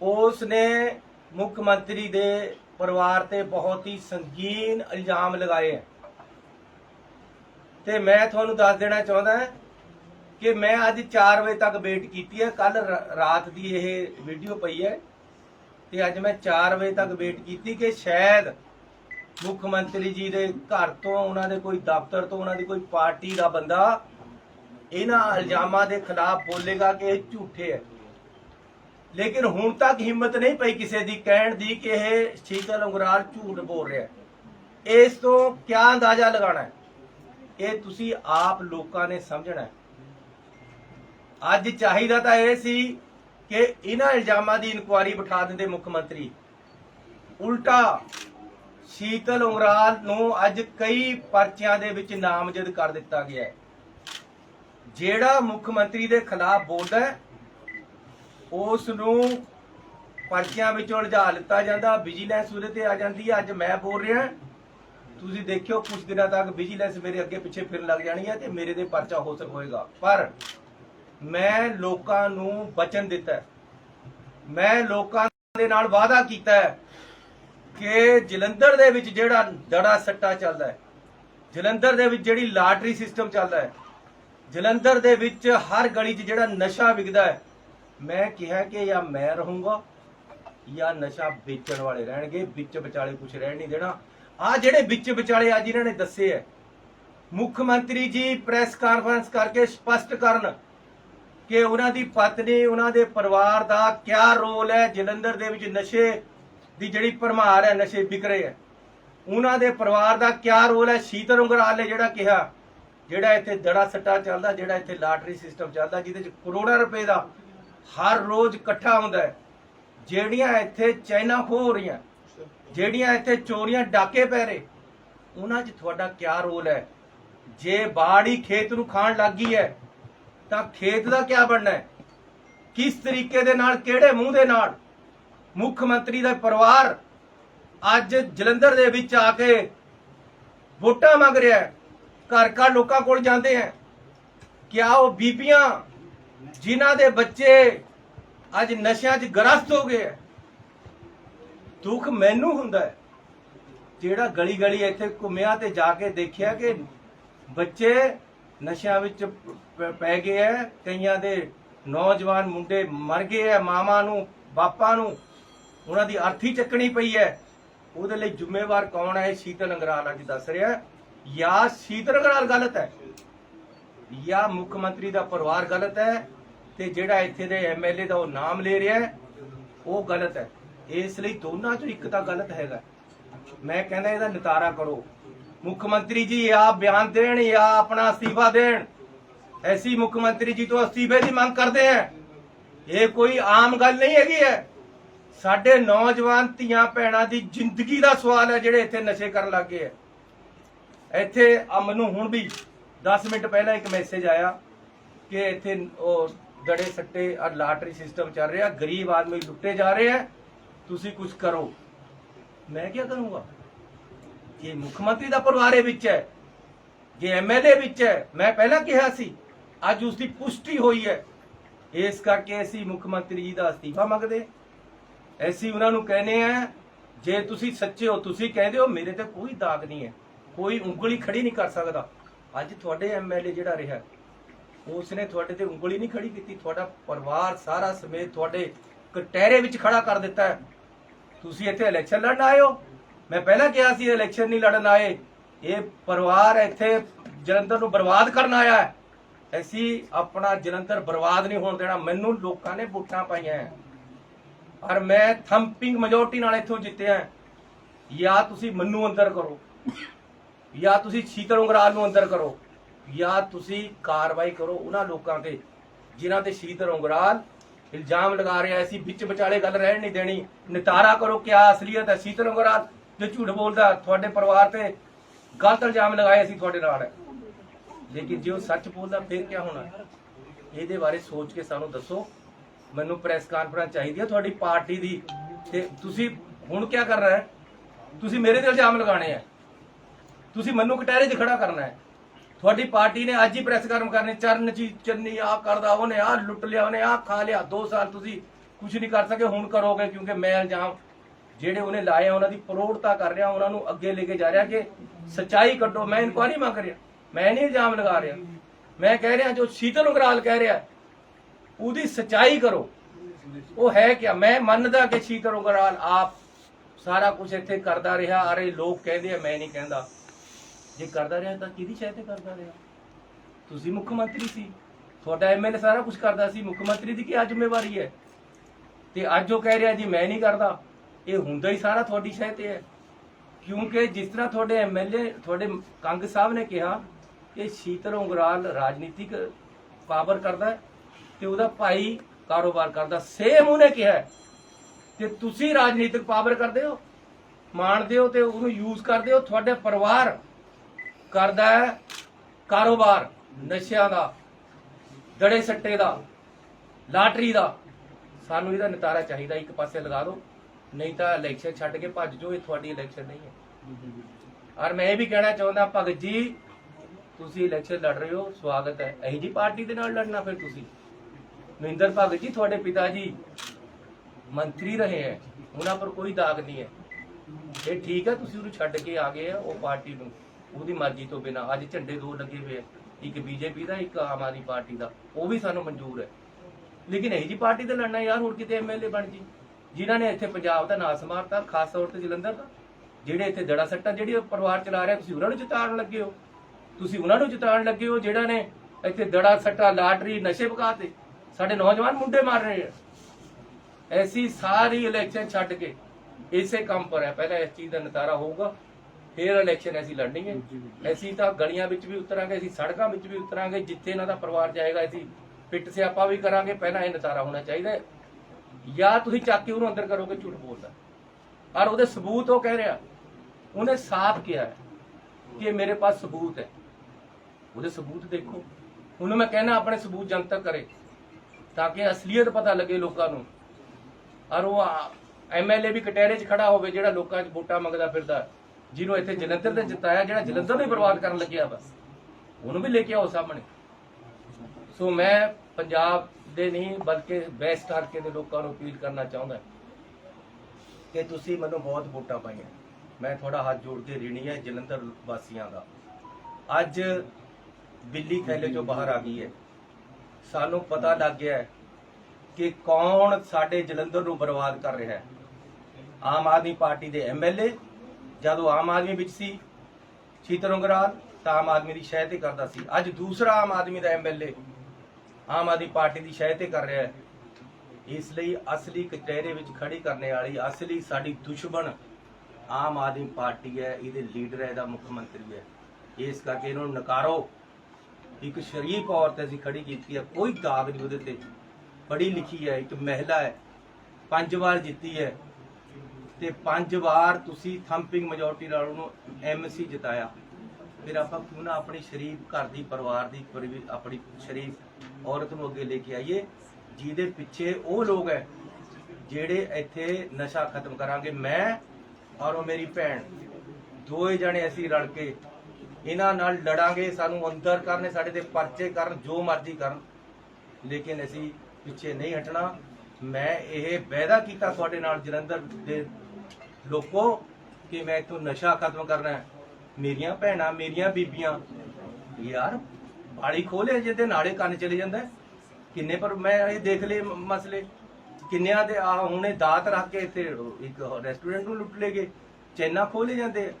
ਉਸ ਨੇ ਮੁੱਖ ਮੰਤਰੀ ਦੇ ਪਰਿਵਾਰ ਤੇ ਬਹੁਤ ਹੀ ਸੰਗੀਨ ਇਲਜ਼ਾਮ ਲਗਾਏ ਹੈ। ਤੇ ਮੈਂ ਤੁਹਾਨੂੰ ਦੱਸ ਦੇਣਾ ਚਾਹੁੰਦਾ ਕਿ ਮੈਂ ਅੱਜ 4 ਵਜੇ ਤੱਕ ਵੇਟ ਕੀਤੀ ਹੈ। ਕੱਲ ਰਾਤ ਦੀ ਇਹ ਵੀਡੀਓ ਪਈ ਹੈ ਤੇ ਅੱਜ ਮੈਂ 4 ਵਜੇ ਤੱਕ ਵੇਟ ਕੀਤੀ ਕਿ ਸ਼ਾਇਦ ਮੁੱਖ ਮੰਤਰੀ ਜੀ ਦੇ ਘਰ ਤੋਂ ਉਹਨਾਂ ਦੇ ਕੋਈ ਦਫ਼ਤਰ ਤੋਂ ਉਹਨਾਂ ਦੀ ਕੋਈ ਪਾਰਟੀ ਦਾ ਬੰਦਾ ਇਹਨਾਂ ਇਲਜ਼ਾਮਾਂ ਦੇ ਖਿਲਾਫ ਬੋਲੇਗਾ ਕਿ ਇਹ ਝੂਠੇ ਹੈ। ਲੇਕਿਨ ਹੁਣ ਤੱਕ ਹਿੰਮਤ ਨਹੀਂ ਪਈ ਕਿਸੇ ਦੀ ਕਹਿਣ ਦੀ ਕਿ ਇਹ ਸ਼ੀਤਲ ਉਂਗਰਾਲ ਝੂਠ ਬੋਲ ਰਿਹਾ ਇਸ ਤੋਂ ਕਿਆ ਅੰਦਾਜ਼ਾ ਲਗਾਉਣਾ ਹੈ? ਇਹ ਤੁਸੀਂ ਆਪ ਲੋਕਾਂ ਨੇ ਸਮਝਣਾ ਹੈ। ਅੱਜ ਚਾਹੀਦਾ ਤਾਂ ਇਹ ਸੀ ਕਿ ਇਹਨਾਂ ਇਲਜ਼ਾਮਾਂ ਦੀ ਇਨਕੁਆਰੀ ਬਿਠਾ ਦਿੰਦੇ ਮੁੱਖ ਮੰਤਰੀ। ਉਲਟਾ ਸ਼ੀਤਲ ਉਂਗਰਾਲ ਨੂੰ ਅੱਜ ਕਈ ਪਰਚਿਆਂ ਦੇ ਵਿੱਚ ਨਾਮਜ਼ਦ ਕਰ ਦਿੱਤਾ ਗਿਆ ਹੈ। ਜਿਹੜਾ ਮੁੱਖ ਮੰਤਰੀ ਦੇ ਖਿਲਾਫ ਬੋਲਦਾ ਹੈ ਉਸ ਨੂੰ ਪਰਚਿਆਂ ਵਿੱਚੋਂ ਉਲਝਾ ਲਿੱਤਾ ਜਾਂਦਾ ਵਿਜੀਲੈਂਸ ਉਹਦੇ ਤੇ ਆ ਜਾਂਦੀ ਹੈ। ਅੱਜ ਮੈਂ ਬੋਲ ਰਿਹਾ, ਤੁਸੀਂ ਦੇਖਿਓ ਕੁਝ ਦਿਨਾਂ ਤੱਕ ਵਿਜੀਲੈਂਸ ਮੇਰੇ ਅੱਗੇ ਪਿੱਛੇ ਫਿਰਨ ਲੱਗ ਜਾਣੀ ਹੈ ਤੇ ਮੇਰੇ ਤੇ ਪਰਚਾ ਹੋ ਸਕ, ਹੋਏਗਾ। ਪਰ ਮੈਂ ਲੋਕਾਂ ਨੂੰ ਬਚਨ ਦਿੱਤਾ ਮੈਂ ਲੋਕਾਂ ਦੇ ਨਾਲ ਵਾਅਦਾ ਕੀਤਾ ਕਿ ਜਲੰਧਰ ਦੇ ਵਿੱਚ ਜਿਹੜਾ ਦੜਾ ਸੱਟਾ ਚੱਲਦਾ ਹੈ, ਜਲੰਧਰ ਦੇ ਵਿੱਚ ਜਿਹੜੀ ਲਾਟਰੀ ਸਿਸਟਮ ਚੱਲਦਾ ਹੈ, ਜਲੰਧਰ ਦੇ ਵਿੱਚ ਹਰ ਗਲੀ 'ਚ ਜਿਹੜਾ ਨਸ਼ਾ ਵਿਕਦਾ ਹੈ ਮੈਂ ਕਿਹਾ ਕਿ ਜਾਂ ਮੈਂ ਰਹੂੰਗਾ, ਜਾਂ ਨਸ਼ਾ ਵੇਚਣ ਵਾਲੇ ਰਹਿਣਗੇ, ਵਿੱਚ ਵਿਚਾਲੇ ਕੁਝ ਰਹਿਣ ਨਹੀਂ ਦੇਣਾ। ਆ ਜਿਹੜੇ ਵਿੱਚ ਵਿਚਾਲੇ ਅੱਜ ਇਹਨਾਂ ਨੇ ਦੱਸੇ ਹੈ, ਮੁੱਖ ਮੰਤਰੀ ਜੀ ਪ੍ਰੈਸ ਕਾਨਫਰੰਸ ਕਰਕੇ ਸਪਸ਼ਟ ਕਰਨ ਕਿ ਉਹਨਾਂ ਦੀ ਪਤਨੀ, ਉਹਨਾਂ ਦੇ ਪਰਿਵਾਰ ਦਾ ਕਿਆ ਰੋਲ ਹੈ, ਜਲੰਧਰ ਦੇ ਵਿੱਚ ਨਸ਼ੇ ਦੀ ਜਿਹੜੀ ਭਰਮਾਰ ਹੈ, ਨਸ਼ੇ ਵਿਕ ਰਹੇ ਹੈ। ਉਹਨਾਂ ਦੇ ਪਰਿਵਾਰ ਦਾ ਕਿਆ ਰੋਲ ਹੈ, ਸ਼ੀਤਲ ਉਂਗਰਾਲ ਨੇ ਜਿਹੜਾ ਕਿਹਾ, ਜਿਹੜਾ ਇੱਥੇ ਦੜਾ ਸੱਟਾ ਚੱਲਦਾ, ਜਿਹੜਾ ਇੱਥੇ ਲਾਟਰੀ ਸਿਸਟਮ ਚੱਲਦਾ, ਜਿਹਦੇ ਚ ਕਰੋੜਾਂ ਰੁਪਏ ਦਾ ਹਰ ਰੋਜ਼ ਇਕੱਠਾ ਹੁੰਦਾ ਹੈ। ਜਿਹੜੀਆਂ ਇੱਥੇ ਚਾਈਨਾ ਹੋ ਰਹੀਆਂ, ਜਿਹੜੀਆਂ ਇੱਥੇ ਚੋਰੀਆਂ ਡਾਕੇ ਪੈ ਰਹੇ, ਉਹਨਾਂ 'ਚ ਤੁਹਾਡਾ ਕਿਆ ਰੋਲ ਹੈ? ਜੇ ਬਾੜੀ ਖੇਤ ਨੂੰ ਖਾਣ ਲੱਗ ਗਈ ਹੈ, ਤਾਂ ਖੇਤ ਦਾ ਕਿਆ ਬਣਨਾ ਹੈ? ਕਿਸ ਤਰੀਕੇ ਦੇ ਨਾਲ, ਕਿਹੜੇ ਮੂੰਹ ਦੇ ਨਾਲ? ਮੁੱਖ ਮੰਤਰੀ ਦਾ ਪਰਿਵਾਰ ਅੱਜ ਜਲੰਧਰ ਦੇ ਵਿੱਚ ਆ ਕੇ ਵੋਟਾਂ ਮੰਗ ਰਿਹਾ ਹੈ। ਘਰ ਘਰ ਲੋਕਾਂ ਕੋਲ ਜਾਂਦੇ ਹੈ। ਕਿਆ ਉਹ ਬੀਬੀਆਂ ਜਿਨ੍ਹਾਂ ਦੇ ਬੱਚੇ ਅੱਜ ਨਸ਼ਿਆਂ 'ਚ ਗ੍ਰਸਤ ਹੋ ਗਏ ਦੁੱਖ ਮੈਨੂੰ ਹੁੰਦਾ ਹੈ। ਜਿਹੜਾ ਗਲੀ ਗਲੀ ਇੱਥੇ ਘੁੰਮਿਆ ਤੇ ਜਾ ਕੇ ਦੇਖਿਆ ਕਿ ਬੱਚੇ ਨਸ਼ਿਆਂ ਵਿੱਚ ਪੈ ਗਏ ਐ ਕਈਆਂ ਦੇ ਨੌਜਵਾਨ ਮੁੰਡੇ ਮਰ ਗਏ ਐ ਮਾਮਾ ਨੂੰ, ਬਾਪਾ ਨੂੰ, ਉਹਨਾਂ ਦੀ ਅਰਥੀ ਚੱਕਣੀ ਪਈ ਐ ਉਹਦੇ ਲਈ ਜ਼ਿੰਮੇਵਾਰ ਕੌਣ ਹੈ? ਇਹ ਸ਼ੀਤਲ ਅੰਗਰਾਲ ਅੱਜ ਦੱਸ ਰਿਹਾ ਹੈ। ਜਾਂ ਸ਼ੀਤਲ ਅੰਗਰਾਲ ਗਲਤ ਹੈ। ਜਾਂ ਮੁੱਖ ਮੰਤਰੀ ਦਾ ਪਰਿਵਾਰ ਗਲਤ ਹੈ ਤੇ ਜਿਹੜਾ ਇੱਥੇ ਦੇ ਐਮਐਲਏ ਦਾ ਉਹ ਨਾਮ ਲੈ ਰਿਹਾ ਹੈ, ਉਹ ਗਲਤ ਹੈ। ਇਸ ਲਈ ਦੋਨਾਂ ਚੋਂ ਇੱਕ ਤਾਂ ਗਲਤ ਹੈਗਾ। ਮੈਂ ਕਹਿੰਦਾ ਇਹਦਾ ਨਿਤਾਰਾ ਕਰੋ। ਮੁੱਖ ਮੰਤਰੀ ਜੀ ਆਪ ਬਿਆਨ ਦੇਣ ਜਾਂ ਆਪਣਾ ਅਸਤੀਫਾ ਦੇਣ। ਐਸੀ ਮੁੱਖ ਮੰਤਰੀ ਜੀ ਤੋਂ ਅਸਤੀਫੇ ਦੀ ਮੰਗ ਕਰਦੇ ਹੈ ਇਹ ਕੋਈ ਆਮ ਗੱਲ ਨਹੀਂ ਹੈਗੀ ਹੈ। ਸਾਡੇ ਨੌਜਵਾਨ ਧੀਆਂ ਭੈਣਾਂ ਦੀ ਜ਼ਿੰਦਗੀ ਦਾ ਸਵਾਲ ਹੈ ਜਿਹੜੇ ਇੱਥੇ ਨਸ਼ੇ ਕਰਨ ਲੱਗੇ ਹੈ। ਇੱਥੇ ਆ ਮੈਨੂੰ ਹੁਣ ਵੀ 10 ਮਿੰਟ ਪਹਿਲਾਂ ਇੱਕ ਮੈਸੇਜ ਆਇਆ ਕਿ ਇੱਥੇ ਉਹ ਗੜੇ ਸੱਟੇ ਔਰ ਲਾਟਰੀ ਸਿਸਟਮ ਚੱਲ ਰਿਹਾ, ਗਰੀਬ ਆਦਮੀ ਲੁੱਟੇ ਜਾ ਰਹੇ ਹੈ ਤੁਸੀਂ ਕੁਝ ਕਰੋ। ਮੈਂ ਕੀ ਕਰੂੰਗਾ? ਜੇ ਮੁੱਖ ਮੰਤਰੀ ਦਾ ਪਰਿਵਾਰ ਇਹ ਵਿੱਚ ਹੈ, ਜੇ ਐਮਐਲਏ ਵਿੱਚ ਹੈ, ਮੈਂ ਪਹਿਲਾਂ ਕਿਹਾ ਸੀ, ਅੱਜ ਉਸ ਦੀ ਪੁਸ਼ਟੀ ਹੋਈ ਹੈ। ਇਸ ਕਰਕੇ ਅਸੀਂ ਮੁੱਖ ਮੰਤਰੀ ਜੀ ਦਾ ਅਸਤੀਫਾ ਮੰਗਦੇ ਐਸੀ ਉਹਨਾਂ ਨੂੰ ਕਹਿੰਦੇ ਆ ਜੇ ਤੁਸੀਂ ਸੱਚੇ ਹੋ, ਤੁਸੀਂ ਕਹਿੰਦੇ ਹੋ, ਮੇਰੇ ਤੇ ਕੋਈ ਦਾਗ ਨਹੀਂ ਹੈ। ਕੋਈ ਉਂਗਲੀ ਖੜੀ ਨਹੀਂ ਕਰ ਸਕਦਾ। ਅੱਜ ਤੁਹਾਡੇ ਐਮਐਲਏ ਜਿਹੜਾ ਰਿਹਾ ਉਸ ਨੇ ਤੁਹਾਡੇ ਤੇ ਉਂਗਲੀ ਨਹੀਂ ਖੜੀ ਕੀਤੀ, ਤੁਹਾਡਾ ਪਰਿਵਾਰ ਸਾਰਾ ਸਮੇਤ ਤੁਹਾਡੇ ਕਟਹਿਰੇ ਵਿੱਚ ਖੜਾ ਕਰ ਦਿੱਤਾ ਹੈ। ਤੁਸੀਂ ਇੱਥੇ ਇਲੈਕਸ਼ਨ ਲੜਨ ਆਏ ਹੋ। ਮੈਂ ਪਹਿਲਾਂ ਕਿਹਾ ਸੀ ਇਲੈਕਸ਼ਨ ਨਹੀਂ ਲੜਨ ਆਏ। ਇਹ ਪਰਿਵਾਰ ਇੱਥੇ ਜਲੰਧਰ ਨੂੰ ਬਰਬਾਦ ਕਰਨ ਆਇਆ ਹੈ। ਅਸੀਂ ਆਪਣਾ ਜਲੰਧਰ ਬਰਬਾਦ ਨਹੀਂ ਹੋਣ ਦੇਣਾ। ਮੈਨੂੰ ਲੋਕਾਂ ਨੇ ਵੋਟਾਂ ਪਾਈਆਂ ਹੈ। ਔਰ ਮੈਂ ਥੰਪਿੰਗ ਮੈਜੋਰਟੀ ਨਾਲ ਇੱਥੋਂ ਜਿੱਤਿਆ ਜਾਂ ਤੁਸੀਂ ਮੈਨੂੰ ਅੰਦਰ ਕਰੋ। ਜਾਂ ਤੁਸੀਂ ਸ਼ੀਤਲ ਉਂਗਰਾਲ ਨੂੰ ਅੰਦਰ ਕਰੋ, ਜਾਂ ਤੁਸੀਂ ਕਾਰਵਾਈ ਕਰੋ ਉਹਨਾਂ ਲੋਕਾਂ ਤੇ, ਜਿਨ੍ਹਾਂ ਤੇ ਸ਼ੀਤਲ ਉਂਗਰਾਲ ਇਲਜ਼ਾਮ ਲਗਾ ਰਿਹਾ ਸੀ ਵਿੱਚ ਵਿਚਾਲੇ ਗੱਲ ਰਹਿਣ ਨਹੀਂ ਦੇਣੀ। ਨਿਤਾਰਾ ਕਰੋ ਕਿਆ ਅਸਲੀਅਤ ਹੈ ਸ਼ੀਤਲ ਉਂਗਰਾਲ ਜੋ ਝੂਠ ਬੋਲਦਾ ਤੁਹਾਡੇ ਪਰਿਵਾਰ ਤੇ ਗਲਤ ਇਲਜ਼ਾਮ ਲਗਾਏ ਸੀ ਤੁਹਾਡੇ ਨਾਲ। ਲੇਕਿਨ ਜੇ ਉਹ ਸੱਚ ਬੋਲਦਾ, ਫਿਰ ਕੀ ਹੋਣਾ? ਇਹਦੇ ਬਾਰੇ ਸੋਚ ਕੇ ਸਾਨੂੰ ਦੱਸੋ। ਮੈਨੂੰ ਪ੍ਰੈਸ ਕਾਨਫਰੰਸ ਚਾਹੀਦੀ ਹੈ ਤੁਹਾਡੀ ਪਾਰਟੀ ਦੀ। ਤੇ ਤੁਸੀਂ ਹੁਣ ਕੀ ਕਰ ਰਹੇ ਤੁਸੀਂ ਮੇਰੇ ਤੇ ਇਲਜ਼ਾਮ ਲਗਾਣੇ ਆ। ਤੁਸੀਂ ਮੈਨੂੰ ਕਟਹਿਰੇ 'ਚ ਖੜਾ ਕਰਨਾ ਹੈ। ਤੁਹਾਡੀ ਪਾਰਟੀ ਨੇ ਅੱਜ ਹੀ ਪ੍ਰੈਸ ਕਰਮ ਕਰਨੀ, ਚਰਨ ਜੀ, ਚੰਨੀ ਆ ਕਰਦਾ, ਉਹਨੇ ਆ ਲੁੱਟ ਲਿਆ, ਉਹਨੇ ਆ ਖਾ ਲਿਆ 2 ਸਾਲ ਤੁਸੀਂ ਕੁਝ ਨਹੀਂ ਕਰ ਸਕੇ, ਹੁਣ ਕਰੋਗੇ ਕਿਉਂਕਿ ਮੈਂ ਇਲਜ਼ਾਮ ਜਿਹੜੇ ਉਹਨੇ ਲਾਏ ਆ, ਉਹਨਾਂ ਦੀ ਪ੍ਰੋੜਤਾ ਕਰ ਰਿਹਾ, ਉਹਨਾਂ ਨੂੰ ਅੱਗੇ ਲੈ ਕੇ ਜਾ ਰਿਹਾ ਕਿ ਸਚਾਈ ਕੱਢੋ। ਮੈਂ ਇਨਕੁਆਰੀ ਮੰਗ ਰਿਹਾ, ਮੈਂ ਨਹੀਂ ਇਲਜ਼ਾਮ ਲਗਾ ਰਿਹਾ। ਮੈਂ ਕਹਿ ਰਿਹਾ, ਜੋ ਸ਼ੀਤਲ ਉਗਰਾਲ ਕਹਿ ਰਿਹਾ, ਉਹਦੀ ਸਚਾਈ ਕਰੋ। ਉਹ ਹੈ ਕਿ ਮੈਂ ਮੰਨਦਾ ਕਿ ਸ਼ੀਤਲ ਉਗਰਾਲ ਆਪ ਸਾਰਾ ਕੁਝ ਇੱਥੇ ਕਰਦਾ ਰਿਹਾ, ਅਰੇ ਲੋਕ ਕਹਿੰਦੇ ਆ, ਮੈਂ ਨਹੀਂ ਕਹਿੰਦਾ। ਜੇ ਕਰਦਾ ਰਿਹਾ ਤਾਂ ਕਿਹਦੀ ਸ਼ਾਇਦ ਤੇ ਕਰਦਾ ਰਿਹਾ? ਤੁਸੀਂ ਮੁੱਖ ਮੰਤਰੀ ਸੀ। ਤੁਹਾਡਾ ਐਮਐਲਏ ਸਾਰਾ ਕੁਝ ਕਰਦਾ ਸੀ। ਮੁੱਖ ਮੰਤਰੀ ਦੀ ਕੀ ਆ ਜ਼ਿੰਮੇਵਾਰੀ ਹੈ? ਤੇ ਅੱਜ ਉਹ ਕਹਿ ਰਿਹਾ ਜੀ, ਮੈਂ ਨਹੀਂ ਕਰਦਾ। ਇਹ ਹੁੰਦਾ ਹੀ ਸਾਰਾ ਤੁਹਾਡੀ ਸ਼ਾਇਦ ਤੇ ਹੈ। ਕਿਉਂਕਿ ਜਿਸ ਤਰ੍ਹਾਂ ਤੁਹਾਡੇ ਐਮਐਲਏ ਤੁਹਾਡੇ ਕੰਗ ਸਾਹਿਬ ਨੇ ਕਿਹਾ ਕਿ ਸ਼ੀਤਲ ਉਂਗਰਾਲ ਰਾਜਨੀਤਿਕ ਪਾਵਰ ਕਰਦਾ ਹੈ ਤੇ ਉਹਦਾ ਭਾਈ ਕਾਰੋਬਾਰ ਕਰਦਾ ਸੇਮ ਉਹਨੇ ਕਿਹਾ ਹੈ। ਕਿ ਤੁਸੀਂ ਰਾਜਨੀਤਿਕ ਪਾਵਰ ਕਰਦੇ ਹੋ, ਮਾਣਦੇ ਹੋ ਤੇ ਉਹਨੂੰ ਯੂਜ਼ ਕਰਦੇ ਹੋ। ਤੁਹਾਡੇ ਪਰਿਵਾਰ ਕਰਦਾ ਹੈ ਕਾਰੋਬਾਰ ਨਸ਼ਿਆਂ ਦਾ, ਦੜੇ ਸੱਟੇ ਦਾ, ਲਾਟਰੀ ਦਾ। ਸਾਨੂੰ ਇਹਦਾ ਨਿਤਾਰਾ ਚਾਹੀਦਾ, ਇੱਕ ਪਾਸੇ ਲਗਾ ਦਿਓ, ਨਹੀਂ ਤਾਂ ਇਲੈਕਸ਼ਨ ਛੱਡ ਕੇ ਭੱਜ ਜਾਓ, ਇਹ ਤੁਹਾਡੀ ਇਲੈਕਸ਼ਨ ਨਹੀਂ ਹੈ। ਔਰ ਮੈਂ ਇਹ ਵੀ ਕਹਿਣਾ ਚਾਹੁੰਦਾ, ਭਗਤ ਜੀ, ਤੁਸੀਂ ਇਲੈਕਸ਼ਨ ਲੜ ਰਹੇ ਹੋ, ਸਵਾਗਤ ਹੈ। ਇਹੀ ਜੀ ਪਾਰਟੀ ਦੇ ਨਾਲ ਲੜਨਾ ਫਿਰ ਤੁਸੀਂ। ਮਹਿੰਦਰ ਭਗਤ ਜੀ, ਤੁਹਾਡੇ ਪਿਤਾ ਜੀ ਮੰਤਰੀ ਰਹੇ ਹੈ, ਉਹਨਾਂ ਪਰ ਕੋਈ ਦਾਗ ਨਹੀਂ ਹੈ। ਇਹ ਠੀਕ ਹੈ, ਤੁਸੀਂ ਉਹਨੂੰ ਛੱਡ ਕੇ ਆ ਗਏ ਆ, ਉਹ ਪਾਰਟੀ ਨੂੰ। ਉਹਦੀ ਮਰਜ਼ੀ ਤੋਂ ਬਿਨਾ ਅੱਜ ਝੰਡੇ ਦੋ ਲੱਗੇ ਹੋਏ ਆ। ਇੱਕ ਬੀਜੇਪੀ ਦਾ, ਇੱਕ ਆਮ ਆਦਮੀ ਪਾਰਟੀ ਦਾ। ਉਹ ਵੀ ਸਾਨੂੰ ਮਨਜ਼ੂਰ ਹੈ। ਲੇਕਿਨ ਇਹ ਜੀ ਪਾਰਟੀ ਤੇ ਲੜਨਾ ਯਾਰ ਹੋਰ ਕਿਤੇ ਐਮਐਲਏ ਬਣ ਜੀ। ਜਿਨ੍ਹਾਂ ਨੇ ਇੱਥੇ ਪੰਜਾਬ ਦਾ ਨਾਸ ਮਾਰਤਾ ਖਾਸ ਤੌਰ ਤੇ ਜਲੰਧਰ ਦਾ। ਜਿਹੜੇ ਇੱਥੇ ਦੜਾ ਸੱਟਾ, ਜਿਹੜੀ ਪਰਿਵਾਰ ਚਲਾ ਰਿਹਾ, ਤੁਸੀਂ ਉਹਨਾਂ ਨੂੰ ਜਿਤਾਉਣ ਲੱਗੇ ਹੋ। ਤੁਸੀਂ ਉਹਨਾਂ ਨੂੰ ਜਿਤਾਉਣ ਲੱਗੇ ਹੋ, ਜਿਹੜਾ ਨੇ ਇੱਥੇ ਦੜਾ ਸੱਟਾ, ਲਾਟਰੀ, ਨਸ਼ੇ ਪਕਾਤੇ ਸਾਡੇ ਨੌਜਵਾਨ ਮੁੰਡੇ ਮਾਰ ਰਹੇ ਆ। ਐਸੀ ਸਾਰੀ ਇਲੈਕਸ਼ਨ ਛੱਡ ਕੇ ਇਸੇ ਕੰਮ ਪਰ ਹੈ। ਪਹਿਲਾਂ ਇਸ ਚੀਜ਼ ਦਾ ਨਤਾਰਾ ਹੋਊਗਾ। ਫਿਰ ਇਲੈਕਸ਼ਨ ਅਸੀਂ ਲੜਨੀ ਹੈ। ਅਸੀਂ ਤਾਂ ਗਲੀਆਂ ਵਿੱਚ ਵੀ ਉਤਰਾਂਗੇ ਅਸੀਂ ਸੜਕਾਂ ਵਿੱਚ ਵੀ ਉਤਰਾਂਗੇ ਜਿੱਥੇ ਇਹਨਾਂ ਦਾ ਪਰਿਵਾਰ ਜਾਏਗਾ ਅਸੀਂ ਪਿੱਟ ਸਿਆਪਾ ਵੀ ਕਰਾਂਗੇ ਪਹਿਲਾਂ ਇਹ ਨਿਤਾਰਾ ਹੋਣਾ ਚਾਹੀਦਾ ਹੈ। ਜਾਂ ਤੁਸੀਂ ਚੱਕ ਕੇ ਉਹਨੂੰ ਅੰਦਰ ਕਰੋਗੇ ਝੂਠ ਬੋਲਦਾ ਔਰ ਉਹਦੇ ਸਬੂਤ ਉਹ ਕਹਿ ਰਿਹਾ। ਉਹਨੇ ਸਾਫ਼ ਕਿਹਾ ਕਿ ਮੇਰੇ ਪਾਸ ਸਬੂਤ ਹੈ। ਉਹਦੇ ਸਬੂਤ ਦੇਖੋ। ਉਹਨੂੰ ਮੈਂ ਕਹਿਣਾ ਆਪਣੇ ਸਬੂਤ ਜਨਤਕ ਕਰੇ ਤਾਂ ਕਿ ਅਸਲੀਅਤ ਪਤਾ ਲੱਗੇ ਲੋਕਾਂ ਨੂੰ। ਔਰ ਉਹ ਐਮਐਲਏ ਵੀ ਕਟਹਿਰੇ 'ਚ ਖੜਾ ਹੋਵੇ ਜਿਹੜਾ ਲੋਕਾਂ 'ਚ ਵੋਟਾਂ ਮੰਗਦਾ ਫਿਰਦਾ ਜਿਹਨੂੰ ਇੱਥੇ ਜਲੰਧਰ ਦੇ ਜਿਤਾਇਆ ਜਿਹੜਾ ਜਲੰਧਰ ਨੂੰ ਬਰਬਾਦ ਕਰਨ ਲੱਗਿਆ ਬਸ ਉਹਨੂੰ ਵੀ ਲੈ ਕੇ ਆਓ ਸਾਹਮਣੇ। ਸੋ ਮੈਂ ਪੰਜਾਬ ਦੇ ਨਹੀਂ, ਬਲਕਿ ਬੈਸਟ ਹਲਕੇ ਦੇ ਲੋਕਾਂ ਨੂੰ ਅਪੀਲ ਕਰਨਾ ਚਾਹੁੰਦਾ ਕਿ ਤੁਸੀਂ ਮੈਨੂੰ ਬਹੁਤ ਵੋਟਾਂ ਪਾਈਆਂ। ਮੈਂ ਤੁਹਾਡਾ ਹੱਥ ਜੋੜ ਕੇ ਰੀਣੀ ਹੈ ਜਲੰਧਰ ਵਾਸੀਆਂ ਦਾ। ਅੱਜ ਬਿੱਲੀ ਥੈਲੇ ਚੋਂ ਬਾਹਰ ਆ ਗਈ ਹੈ। ਸਾਨੂੰ ਪਤਾ ਲੱਗ ਗਿਆ ਹੈ ਕਿ ਕੌਣ ਸਾਡੇ ਜਲੰਧਰ ਨੂੰ ਬਰਬਾਦ ਕਰ ਰਿਹਾ ਹੈ। ਆਮ ਆਦਮੀ ਪਾਰਟੀ ਦੇ ਐਮਐਲਏ ਜਦ ਉਹ ਆਮ ਆਦਮੀ ਵਿੱਚ ਸੀ ਸ਼ੀਤਲ ਤਾਂ ਆਮ ਆਦਮੀ ਦੀ ਸ਼ਹਿ ਤੇ ਕਰਦਾ ਸੀ। ਅੱਜ ਦੂਸਰਾ ਆਮ ਆਦਮੀ ਦਾ ਐਮਐਲਏ ਆਮ ਆਦਮੀ ਪਾਰਟੀ ਦੀ ਸ਼ਹਿ ਤੇ ਕਰ ਰਿਹਾ ਹੈ। ਇਸ ਲਈ ਅਸਲੀ ਕਚਹਿਰੇ ਵਿੱਚ ਖੜੀ ਕਰਨੇ ਵਾਲੀ, ਅਸਲੀ ਸਾਡੀ ਦੁਸ਼ਮਣ ਆਮ ਆਦਮੀ ਪਾਰਟੀ ਹੈ, ਇਹਦੇ ਲੀਡਰ ਹੈ, ਇਹਦਾ ਮੁੱਖ ਮੰਤਰੀ ਹੈ। ਇਸ ਕਰਕੇ ਇਹਨਾਂ ਨੂੰ ਨਕਾਰੋ। ਇੱਕ ਸ਼ਰੀਫ ਔਰਤ ਅਸੀਂ ਖੜੀ ਕੀਤੀ ਹੈ, ਕੋਈ ਦਾਗ ਨਹੀਂ ਉਹਦੇ ਤੇ। ਪੜ੍ਹੀ ਲਿਖੀ ਹੈ, ਇੱਕ ਮਹਿਲਾ ਹੈ। ਪੰਜ ਵਾਰ ਜਿੱਤੀ ਹੈ। ਤੇ ਪੰਜ ਵਾਰ ਤੁਸੀਂ ਥੰਪਿੰਗ ਮੈਜੋਰਟੀ ਨਾਲ ਉਹਨੂੰ ਐਮਸੀ ਜਿਤਾਇਆ। ਫਿਰ ਆਪਾਂ ਕਿਉਂ ਨਾ ਆਪਣੀ ਸ਼ਰੀਫ ਘਰ ਦੀ, ਪਰਿਵਾਰ ਦੀ ਪਰਿਵੀ- ਆਪਣੀ ਸ਼ਰੀਫ ਔਰਤ ਨੂੰ ਅੱਗੇ ਲੈ ਕੇ ਆਈਏ, ਜਿਹਦੇ ਪਿੱਛੇ ਉਹ ਲੋਕ ਹੈ ਜਿਹੜੇ ਇੱਥੇ ਨਸ਼ਾ ਖਤਮ ਕਰਾਂਗੇ। ਮੈਂ ਔਰ ਉਹ ਮੇਰੀ ਭੈਣ, ਦੋਏ ਜਣੇ ਅਸੀਂ ਰਲ ਕੇ ਇਹਨਾਂ ਨਾਲ ਲੜਾਂਗੇ, ਸਾਨੂੰ ਅੰਦਰ ਕਰਨ, ਸਾਡੇ ਤੇ ਪਰਚੇ ਕਰਨ, ਜੋ ਮਰਜ਼ੀ ਕਰਨ। ਲੇਕਿਨ ਅਸੀਂ ਪਿੱਛੇ ਨਹੀਂ ਹਟਣਾ। ਮੈਂ ਇਹ ਵਾਅਦਾ ਕੀਤਾ ਤੁਹਾਡੇ ਨਾਲ ਜਲੰਧਰ ਦੇ ਲੋਕੋ, ਕਿ ਮੈਂ ਇੱਥੋਂ ਨਸ਼ਾ ਖਤਮ ਕਰਨਾ ਹੈ। ਮੇਰੀਆਂ ਭੈਣਾਂ, ਮੇਰੀਆਂ ਬੀਬੀਆਂ। ਯਾਰ ਬਾੜੀ ਖੋਲੇ ਜਿਹਦੇ ਨਾਲੇ ਕੰਨ ਚਲੇ ਜਾਂਦਾ ਕਿੰਨੇ ਪਰ ਮੈਂ ਇਹ ਦੇਖ ਲਏ ਮਸਲੇ। ਕਿੰਨਿਆਂ ਦੇ ਆ ਹੁਣੇ ਦਾਤ ਰੱਖ ਕੇ ਇੱਥੇ ਇੱਕ ਰੈਸਟੋਰੈਂਟ ਨੂੰ ਲੁੱਟ ਲੇਗੇ ਚੈਨਾ ਖੋਲੇ ਜਾਂਦੇ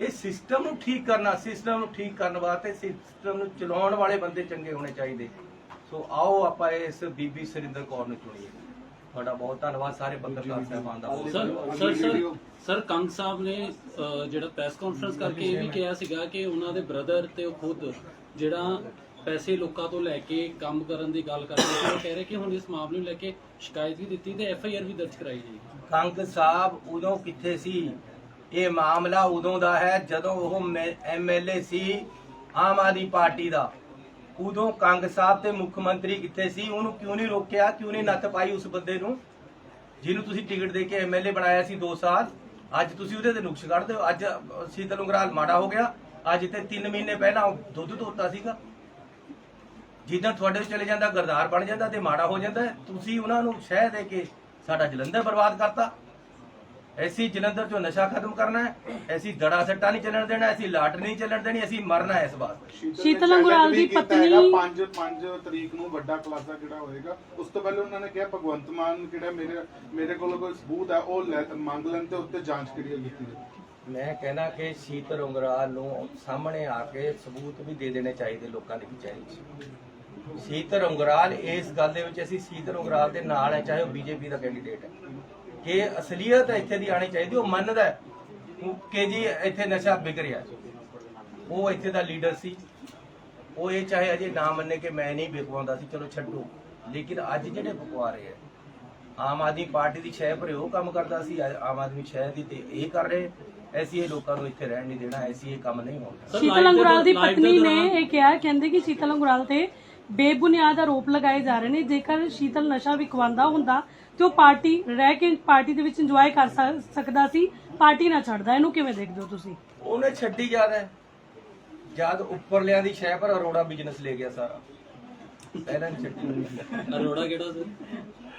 ਇਹ ਸਿਸਟਮ ਨੂੰ ਠੀਕ ਕਰਨਾ ਸਿਸਟਮ ਨੂੰ ਠੀਕ ਕਰਨ ਵਾਸਤੇ ਸਿਸਟਮ ਨੂੰ ਚਲਾਉਣ ਵਾਲੇ ਬੰਦੇ ਚੰਗੇ ਹੋਣੇ ਚਾਹੀਦੇ। ਸੋ ਆਓ ਆਪਾਂ ਇਸ ਬੀਬੀ ਸੁਰਿੰਦਰ ਕੌਰ ਨੂੰ ਚੁਣੀਏ। ਤੁਹਾਡਾ ਬਹੁਤ ਧੰਨਵਾਦ ਸਾਰੇ ਪੱਤਰਕਾਰ ਸਾਹਿਬਾਨ ਦਾ। ਬਹੁਤ ਸਰ ਧੰਨਵਾਦ। Sir sir sir Kang Sahib ਨੇ ਜਿਹੜਾ ਪ੍ਰੈਸ ਕਾਨਫਰੰਸ ਕਰਕੇ ਇਹ ਵੀ ਕਿਹਾ ਸੀਗਾ ਕਿ ਉਹਨਾਂ ਦੇ ਬ੍ਰਦਰ ਤੇ ਉਹ ਖੁਦ ਜਿਹੜਾ ਪੈਸੇ ਲੋਕਾਂ ਤੋਂ ਲੈ ਕੇ ਕੰਮ ਕਰਨ ਦੀ ਗੱਲ ਕਰਦੇ ਸੀ ਉਹ ਕਹਿ ਰਹੇ ਕਿ ਹੁਣ ਇਸ ਮਾਮਲੇ ਨੂੰ ਲੈ ਕੇ ਸ਼ਿਕਾਇਤ ਵੀ ਦਿੱਤੀ ਤੇ ਐਫ ਆਈ ਆਰ ਵੀ ਦਰਜ ਕਰਾਈ ਜਾਏਗੀ। ਕੰਗ ਸਾਹਿਬ ਉਦੋਂ ਕਿੱਥੇ ਸੀ? ਇਹ ਮਾਮਲਾ ਉਦੋਂ ਦਾ ਹੈ ਜਦੋਂ ਉਹ ਐਮਐਲਏ ਸੀ ਆਮ ਆਦਮੀ ਪਾਰਟੀ ਦਾ। ਉਦੋਂ ਕੰਗ ਸਾਹਿਬ ਤੇ ਮੁੱਖ ਮੰਤਰੀ ਕਿੱਥੇ ਸੀ? ਉਹਨੂੰ ਕਿਉਂ ਨਹੀਂ ਰੋਕਿਆ? ਕਿਉਂ ਨਹੀਂ ਨੱਥ ਪਾਈ ਉਸ ਬੰਦੇ ਨੂੰ? ਜਿਹਨੂੰ ਤੁਸੀਂ ਟਿਕਟ ਦੇ ਕੇ ਐਮਐਲਏ ਬਣਾਇਆ ਸੀ 2 ਸਾਲ, ਅੱਜ ਤੁਸੀਂ ਉਹਦੇ ਤੇ ਨੁਕਸ ਕੱਢਦੇ ਹੋ ਅੱਜ ਸ਼ੀਤਲ ਉਂਗਰਾਲ ਮਾੜਾ ਹੋ ਗਿਆ। ਅੱਜ ਤੇ 3 ਮਹੀਨੇ ਪਹਿਲਾਂ ਉਹ ਦੁੱਧ ਧੋਤਾ ਸੀਗਾ। ਜਿੱਦਾਂ ਤੁਹਾਡੇ ਚਲੇ ਜਾਂਦਾ, ਗਰਦਾਰ ਬਣ ਜਾਂਦਾ ਤੇ ਮਾੜਾ ਹੋ ਜਾਂਦਾ। ਤੁਸੀਂ ਉਹਨਾਂ ਨੂੰ ਸ਼ਹਿ ਦੇ ਕੇ ਸਾਡਾ ਜਲੰਧਰ ਬਰਬਾਦ ਕਰਤਾ। ਐਸੀ ਜਲੰਧਰ ਚੋਂ ਨਸ਼ਾ ਖਤਮ ਕਰਨਾ ਹੈ ਐਸੀ ਦੜਾ ਸੱਟਾ ਨਹੀਂ ਚੱਲਣ ਦੇਣਾ ਐਸੀ ਲਾਟ ਨਹੀਂ ਚੱਲਣ ਦੇਣੀ ਅਸੀਂ ਮਰਨਾ ਹੈ ਇਸ ਵਾਸਤੇ ਸ਼ੀਤਲ ਅੰਗੁਰਾਲ ਦੀ ਪਤਨੀ 5 5 ਤਰੀਕ ਨੂੰ ਵੱਡਾ ਖੁਲਾਸਾ ਜਿਹੜਾ ਹੋਏਗਾ ਉਸ ਤੋਂ ਪਹਿਲੇ ਉਹਨਾਂ ਨੇ ਕਿਹਾ ਭਗਵੰਤ ਮਾਨ ਜਿਹੜਾ ਮੇਰੇ ਮੇਰੇ ਕੋਲ ਕੋਈ ਸਬੂਤ ਹੈ ਉਹ ਲੈ- ਮੰਗ ਲੈਣ ਤੇ ਉੱਤੇ ਜਾਂਚ ਕਰੀ ਕੀਤੀ ਮੈਂ ਕਹਿਣਾ ਕਿ ਸ਼ੀਤਲ ਉਂਗਰਾਲ ਨੂੰ ਸਾਹਮਣੇ ਆ ਕੇ ਸਬੂਤ ਵੀ ਦੇ ਦੇਣੇ ਚਾਹੀਦੇ ਲੋਕਾਂ ਦੀ ਵਿਚਾਰੀ 'ਚ ਸ਼ੀਤਲ ਉਂਗਰਾਲ ਇਸ ਗੱਲ ਦੇ ਵਿੱਚ ਅਸੀਂ ਸ਼ੀਤਲ ਉਂਗਰਾਲ ਦੇ ਨਾਲ ਹੈ ਚਾਹੇ ਉਹ ਬੀਜੇਪੀ ਦਾ ਕੈਂਡੀਡੇਟ ਹੈ ਕਿ ਅਸਲੀਅਤ ਇੱਥੇ ਦੀ ਆਣੀ ਚਾਹੀਦੀ, ਉਹ ਮੰਨਦਾ ਕਿ ਜੀ ਇੱਥੇ ਨਸ਼ਾ ਵਿਕ ਰਿਹਾ ਉਹ ਇੱਥੇ ਦਾ ਲੀਡਰ ਸੀ। ਉਹ ਇਹ ਚਾਹੇ ਅਜੇ ਨਾ ਮੰਨੇ ਕਿ ਮੈਂ ਨਹੀਂ ਵਿਕਵਾਉਂਦਾ ਸੀ, ਚਲੋ ਛੱਡੋ। ਲੇਕਿਨ ਅੱਜ ਜਿਹੜੇ ਵਿਕਵਾ ਰਹੇ ਆ ਆਮ ਆਦਮੀ ਪਾਰਟੀ ਦੀ ਸ਼ਹਿ ਪਰ ਉਹ ਕੰਮ ਕਰਦਾ ਸੀ ਆਮ ਆਦਮੀ ਸ਼ਹਿ ਦੀ ਤੇ ਇਹ ਕਰ ਰਹੇ ਐਸੀ ਇਹ ਲੋਕਾਂ ਨੂੰ ਇੱਥੇ ਰਹਿਣ ਨਹੀਂ ਦੇਣਾ ਐਸੀ ਇਹ ਕੰਮ ਨਹੀਂ ਹੋਣਾ। ਸ਼ੀਤਲ ਅੰਗੁਰਾਲ ਦੀ ਪਤਨੀ ਨੇ ਇਹ ਕਿਹਾ, ਕਹਿੰਦੇ ਕਿ ਸ਼ੀਤਲ ਅੰਗੁਰਾਲ ਤੇ ਬੇਬੁਨਿਆਦ ਆਰੋਪ ਲਗਾਏ ਜਾ ਰਹੇ ਨੇ। ਜੇਕਰ ਸ਼ੀਤਲ ਨਸ਼ਾ ਵਿਕਵਾਉਂਦਾ ਹੁੰਦਾ ਤੇ ਉਹ ਪਾਰਟੀ ਰਹਿ ਕੇ ਪਾਰਟੀ ਦੇ ਵਿੱਚ ਇੰਜੋਏ ਕਰ ਸਕ- ਸਕਦਾ ਸੀ। ਪਾਰਟੀ ਨਾ ਛੱਡਦਾ। ਇਹਨੂੰ ਕਿਵੇਂ ਦੇਖਦੇ ਹੋ ਤੁਸੀਂ? ਉਹਨੇ ਛੱਡੀ ਜ਼ਿਆਦਾ ਹੈ। ਜਦ ਉੱਪਰਲਿਆਂ ਦੀ ਸ਼ਹਿ ਪਰ ਅਰੋੜਾ ਬਿਜ਼ਨਸ ਲੈ ਗਿਆ ਸਾਰਾ। ਪਹਿਲਾਂ ਨਹੀਂ ਛੱਡੀ ਅਰੋੜਾ ਕਿਹੜਾ ਸਰ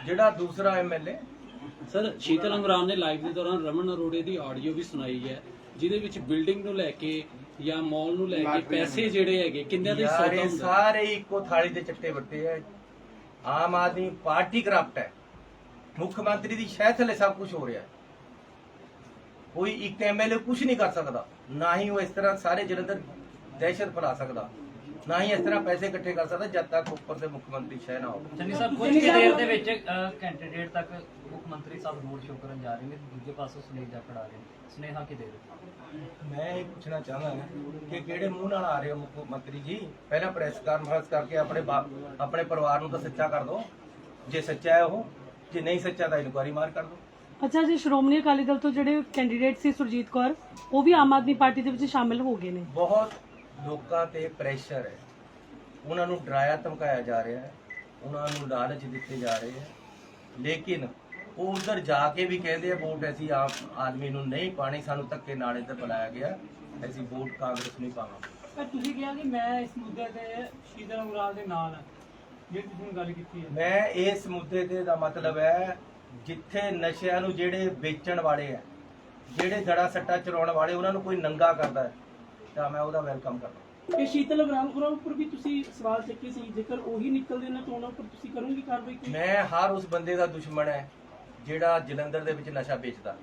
ਜਿਹੜਾ ਦੂਸਰਾ ਐਮਐਲਏ ਸਰ ਸ਼ੀਤਲ ਅੰਗਰਾਨ ਨੇ ਲਾਈਵ ਦੇ ਦੌਰਾਨ ਰਮਨ ਅਰੋੜੇ ਦੀ ਆਡੀਓ ਵੀ ਸੁਣਾਈ ਹੈ ਜਿਹਦੇ ਵਿੱਚ ਬਿਲਡਿੰਗ ਨੂੰ ਲੈ ਕੇ ਜਾਂ ਮਾਲ ਨੂੰ ਲੈ ਕੇ ਪੈਸੇ ਜਿਹੜੇ ਹੈਗੇ ਕਿੰਨਿਆਂ ਦੇ ਯਾਰ ਸੌਦਾ ਇਹ ਹੁੰਦਾ? ਸਾਰੇ ਇੱਕੋ ਥਾਲੀ ਦੇ ਚੱਟੇ ਵੱਟੇ ਐ ਆਮ ਆਦਮੀ ਪਾਰਟੀ ਕਰਪਟ ਹੈ। ਮੁੱਖ ਮੰਤਰੀ ਦੀ ਸ਼ਹਿ ਥੱਲੇ ਸਭ ਕੁਝ ਹੋ ਰਿਹਾ ਹੈ। ਕੋਈ ਇੱਕ ਐਮਐਲਏ ਕੁਝ ਨਹੀਂ ਕਰ ਸਕਦਾ। ਨਾ ਹੀ ਉਹ ਇਸ ਤਰ੍ਹਾਂ ਸਾਰੇ ਜਲੰਧਰ ਦਹਿਸ਼ਤ ਫੈਲਾ ਸਕਦਾ। ਨਾ ਹੀ ਇਸ ਤਰ੍ਹਾਂ ਪੈਸੇ ਇਕੱਠੇ ਕਰ ਸਕਦਾ ਜਦ ਤੱਕ ਉੱਪਰ ਤੇ ਮੁੱਖ ਮੰਤਰੀ ਸ਼ਹਿ ਨਾ ਹੋਵੇ। ਚੰਨੀ ਸਾਹਿਬ ਕੁਝ ਹੀ ਦੇਰ ਦੇ ਵਿੱਚ ਕੈਂਡੀਡੇਟ ਤੱਕ ਮੁੱਖ ਮੰਤਰੀ ਸਾਹਿਬ ਰੋਡ ਸ਼ੋਅ ਕਰਨ ਜਾ ਰਹੇ ਨੇ ਦੂਜੇ ਪਾਸੋਂ ਸੁਨੇਹਾ ਖੜਾ ਰਹੇ ਨੇ। ਸੁਨੇਹਾ ਕੀ ਦੇ ਰਹੇ ਮੈਂ ਇਹ ਪੁੱਛਣਾ ਚਾਹੁੰਦਾ ਹਾਂ ਕਿ ਕਿਹੜੇ ਮੂੰਹ ਨਾਲ ਆ ਰਹੇ ਹੋ ਮੁੱਖ ਮੰਤਰੀ ਜੀ? ਪਹਿਲਾਂ ਪ੍ਰੈਸ ਕਾਨਫਰੰਸ ਕਰਕੇ ਆਪਣੇ ਆਪਣੇ ਪਰਿਵਾਰ ਨੂੰ ਤਾਂ ਸੱਚਾ ਕਰ ਦਿਓ ਜੇ ਸੱਚਾ ਹੈ ਉਹ ਜੇ ਨਹੀਂ ਸੱਚਾ ਤਾਂ ਇਨਕੁਆਰੀ ਮਾਰ ਕਰ ਦਿਓ ਅੱਛਾ ਜੀ ਸ਼੍ਰੋਮਣੀ ਅਕਾਲੀ ਦਲ ਤੋਂ ਜਿਹੜੇ ਕੈਂਡੀਡੇਟ ਸੀ ਸੁਰਜੀਤ ਕੌਰ ਉਹ ਵੀ ਆਮ ਆਦਮੀ ਪਾਰਟੀ ਦੇ ਵਿੱਚ ਸ਼ਾਮਿਲ ਹੋ ਗਏ ਨੇ। ਬਹੁਤ ਲੋਕਾਂ ਤੇ ਪ੍ਰੈਸ਼ਰ ਹੈ। ਉਹਨਾਂ ਨੂੰ ਡਰਾਇਆ ਧਮਕਾਇਆ ਜਾ ਰਿਹਾ ਹੈ। ਉਹਨਾਂ ਨੂੰ ਲਾਲਚ ਦਿੱਤੇ ਜਾ ਰਹੇ ਹੈ। ਲੇਕਿਨ ਉਹ ਉਧਰ ਜਾ ਕੇ ਵੀ ਕਹਿੰਦੇ ਆ ਵੋਟ ਅਸੀਂ ਆਮ ਆਦਮੀ ਨੂੰ ਨਹੀਂ ਪਾਣੀ ਸਾਨੂੰ ਧੱਕੇ ਨਾਲ ਇੱਧਰ ਬੁਲਾਇਆ ਗਿਆ। ਅਸੀਂ ਵੋਟ ਕਾਂਗਰਸ ਨੂੰ ਹੀ ਪਾਵਾਂਗੇ। ਪਰ ਤੁਸੀਂ ਕਿਹਾ ਕਿ ਮੈਂ ਇਸ ਮੁੱਦੇ ਤੇ ਸ਼ੀਤਲ ਅੰਗਰਾਲ ਦੇ ਨਾਲ ਹਾਂ। ਜਿਹੜੀ ਤੁਸੀਂ ਗੱਲ ਕੀਤੀ ਹੈ। ਮੈਂ ਇਸ ਮੁੱਦੇ ਤੇ ਦਾ ਮਤਲਬ ਹੈ ਜਿੱਥੇ ਨਸ਼ਿਆਂ ਨੂੰ ਜਿਹੜੇ ਵੇਚਣ ਵਾਲੇ ਆ ਜਿਹੜੇ ਦੜਾ ਸੱਟਾ ਚਲਾਉਣ ਵਾਲੇ ਉਹਨਾਂ ਨੂੰ ਕੋਈ ਨੰਗਾ ਕਰਦਾ ਹੈ। ਤਾਂ ਮੈਂ ਉਹਦਾ ਵੈਲਕਮ ਕਰਦਾ। ਇਹ ਸ਼ੀਤਲ ਅੰਗਰਾਲ ਹੋਰਾਂ ਉੱਪਰ ਵੀ ਤੁਸੀਂ ਸਵਾਲ ਚੱਕੇ ਸੀ ਜੇਕਰ ਉਹੀ ਨਿਕਲਦੇ ਨੇ ਤਾਂ ਉਹਨਾਂ ਉੱਪਰ ਤੁਸੀਂ ਕਰੋਗੇ ਕਾਰਵਾਈ ਕੋਈ? ਮੈਂ ਹਰ ਉਸ ਬੰਦੇ ਦਾ ਦੁਸ਼ਮਣ ਹੈ ਜਿਹੜਾ ਜਲੰਧਰ ਦੇ ਵਿੱਚ ਨਸ਼ਾ ਵੇਚਦਾ।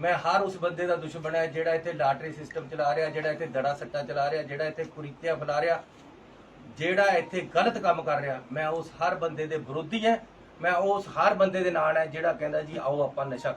ਮੈਂ ਹਰ ਉਸ ਬੰਦੇ ਦਾ ਦੁਸ਼ਮਣ ਹੈ ਜਿਹੜਾ ਇੱਥੇ ਲਾਟਰੀ ਸਿਸਟਮ ਚਲਾ ਰਿਹਾ ਜਿਹੜਾ ਇੱਥੇ ਦੜਾ ਸੱਟਾ ਚਲਾ ਰਿਹਾ ਜਿਹੜਾ ਇੱਥੇ ਕੁਰੀਤੀਆਂ ਫੈਲਾ ਰਿਹਾ ਜਿਹੜਾ ਇੱਥੇ ਗਲਤ ਕੰਮ ਕਰ ਰਿਹਾ। ਮੈਂ ਉਸ ਹਰ ਬੰਦੇ ਦੇ ਵਿਰੋਧੀ ਹਾਂ ਮੈਂ ਉਸ ਹਰ ਬੰਦੇ ਦੇ ਨਾਲ ਹਾਂ ਜਿਹੜਾ ਕਹਿੰਦਾ ਜੀ ਆਓ ਆਪਾਂ ਨਸ਼ਾ